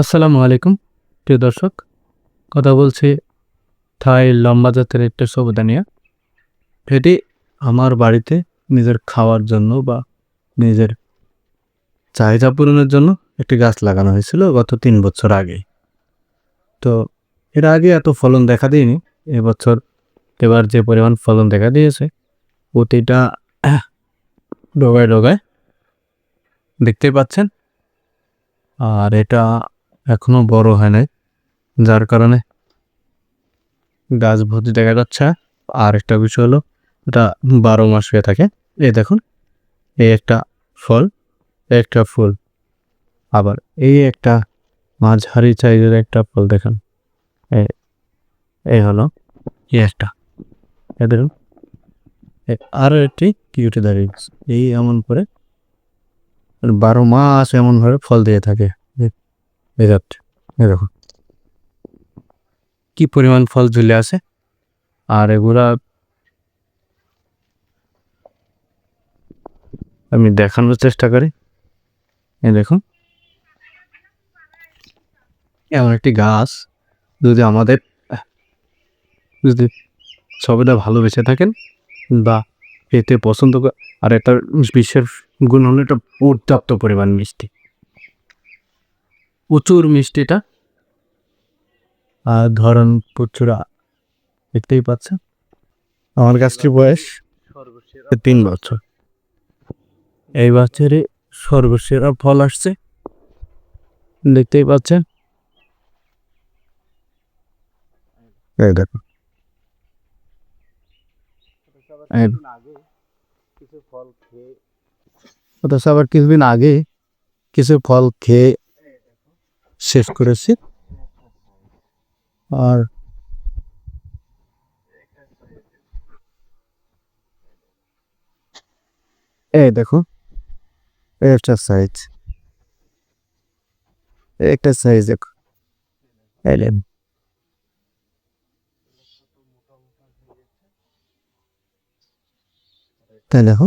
আসসালামু আলাইকুম, প্রিয় দর্শক। কথা বলছি থাই লম্বা জাতের একটা সবুদা নিয়ে। এটি আমার বাড়িতে নিজের খাওয়ার জন্য বা নিজের চাহিদা পূরণের জন্য একটি গাছ লাগানো হয়েছিল গত তিন বছর আগে। তো এর আগে এত ফলন দেখা দিইনি, এবছর এবার যে পরিমাণ ফলন দেখা দিয়েছে, প্রতিটা ডোগায় ডোগায় দেখতেই পাচ্ছেন। আর এটা এখনও বড় হয় নাই। যার কারণে গাছ ভর্তি দেখা যাচ্ছে। আর একটা বিষয় হলো, এটা বারো মাস হয়ে থাকে। এই দেখুন, এই একটা ফল একটা ফুল। আবার এই একটা মাঝারি সাইজের একটা ফল দেখেন। এই- হলো এই একটা। এই দেখুন এ- আরও একটি কিউটে দাঁড়িয়ে এই এমন করে বারো মাস এমনভাবে ফল দিয়ে থাকে। এই দেখো। কি পরিমাণ ফল ঝুলে আছে? আর এগুলা আমি দেখানোর চেষ্টা করি। এই দেখুন এমন একটি গাছ। যদি আমাদের, যদি সবেদা ভালোবেসে থাকেন বা পেতে পছন্দ আর একটা বিশ্বের গুণ হলো এটা পর্যাপ্ত পরিমাণ মিষ্টি। প্রচুর মিষ্টিটা আর ধরন প্রচুরা, দেখতেই পাচ্ছেন? আমার গাছটির বয়স তিন বছর। এই বছরে সর্বসেরা ফল আসছে। দেখতেই পাচ্ছেন? আবার কিছুদিন আগে কিছু ফল খেয়ে শেষ করেছি। আর এই দেখো, একটা সাইজ একটা সাইজ দেখো। এই লেন। তাই দেখো,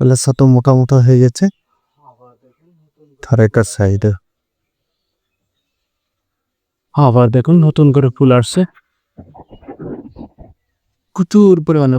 তাহলে শত মোটা মোটা হয়ে গেছে। আর একটা আবার দেখুন নতুন করে ফুল আসছে। প্রচুর পরিমাণে